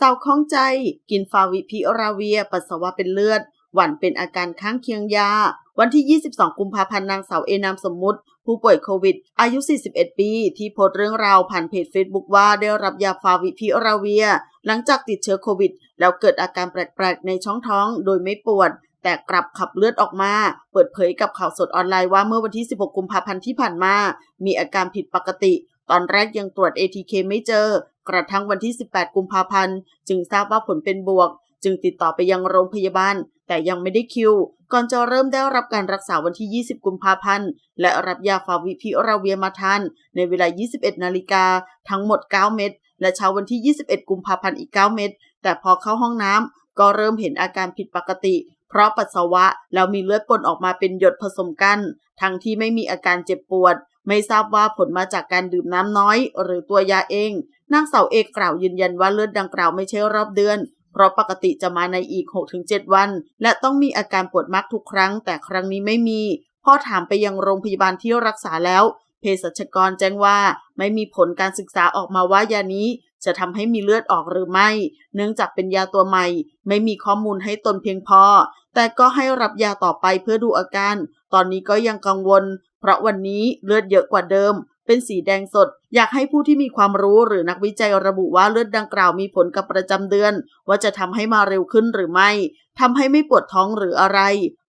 สาวข้องใจ กินฟาวิพิราเวีย ปัสสาวะเป็นเลือด หวั่นเป็นอาการข้างเคียงยา วันที่ 22 กุมภาพันธ์นางสาวเอนามสมมุติ ผู้ป่วยโควิด อายุ 41 ปี ที่โพสต์เรื่องราวผ่านเพจ Facebook ว่าได้รับยาฟาวิพิราเวีย หลังจากติดเชื้อโควิด แล้วเกิดอาการแปลกๆ ในช่องท้องโดยไม่ปวดแต่กลับขับเลือดออกมา เปิดเผยกับข่าวสดออนไลน์ว่าเมื่อวันที่ 16 กุมภาพันธ์ที่ผ่านมา มีอาการผิดปกติ ตอนแรกยังตรวจ ATK ไม่เจอ กระทั่งวันที่ 18 กุมภาพันธ์ จึงทราบว่าผลเป็นบวก จึงติดต่อไปยังโรงพยาบาล แต่ยังไม่ได้คิว ก่อนจะเริ่มได้รับการรักษาวันที่ 20 กุมภาพันธ์ และรับยาฟาวิพิราเวียมาทาน ในเวลา 21 นาฬิกา ทั้งหมด 9 เม็ด และเช้าวันที่ 21 กุมภาพันธ์อีก 9 เม็ด แต่พอเข้าห้องน้ำก็เริ่มเห็นอาการผิดปกติ เพราะปัสสาวะแล้วมีเลือดปนออกมาเป็นหยดผสมกัน ทั้งที่ไม่มีอาการเจ็บปวด ไม่ทราบว่าผลมาจากการดื่มน้ำน้อย หรือตัวยาเอง นางสาวเอกกล่าวยืนยันว่าเลือดดังกล่าวไม่ใช่รอบเดือน เพราะปกติจะมาในอีก 6-7 วัน และต้องมีอาการปวดมากทุกครั้ง แต่ครั้งนี้ไม่มี พ่อถามไปยังโรงพยาบาลที่รักษาแล้ว เภสัชกรแจ้งว่าไม่มีผลการศึกษาออกมาว่ายานี้ จะทำให้มีเลือดออกหรือไม่ เนื่องจากเป็นยาตัวใหม่ ไม่มีข้อมูลให้ตนเพียงพอ แต่ก็ให้รับยาต่อไปเพื่อดูอาการ ตอนนี้ก็ยังกังวล เพราะวันนี้เลือดเยอะกว่าเดิม เป็นสีแดงสด อยากให้ผู้ที่มีความรู้หรือนักวิจัยระบุว่าเลือดดังกล่าวมีผลกับประจำเดือน ว่าจะทำให้มาเร็วขึ้นหรือไม่ทำให้ไม่ปวดท้องหรืออะไร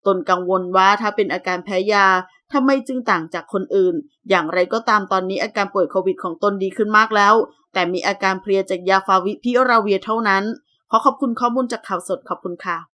ตนกังวลว่าถ้าเป็นอาการแพ้ยาทำไมจึงต่างจากคนอื่น อย่างไรก็ตามตอนนี้อาการป่วยโควิดของตนดีขึ้นมากแล้ว แต่มีอาการเพลียจากยาฟาวิพิราเวียเท่านั้น ขอขอบคุณข้อมูลจากข่าวสดขอบคุณค่ะ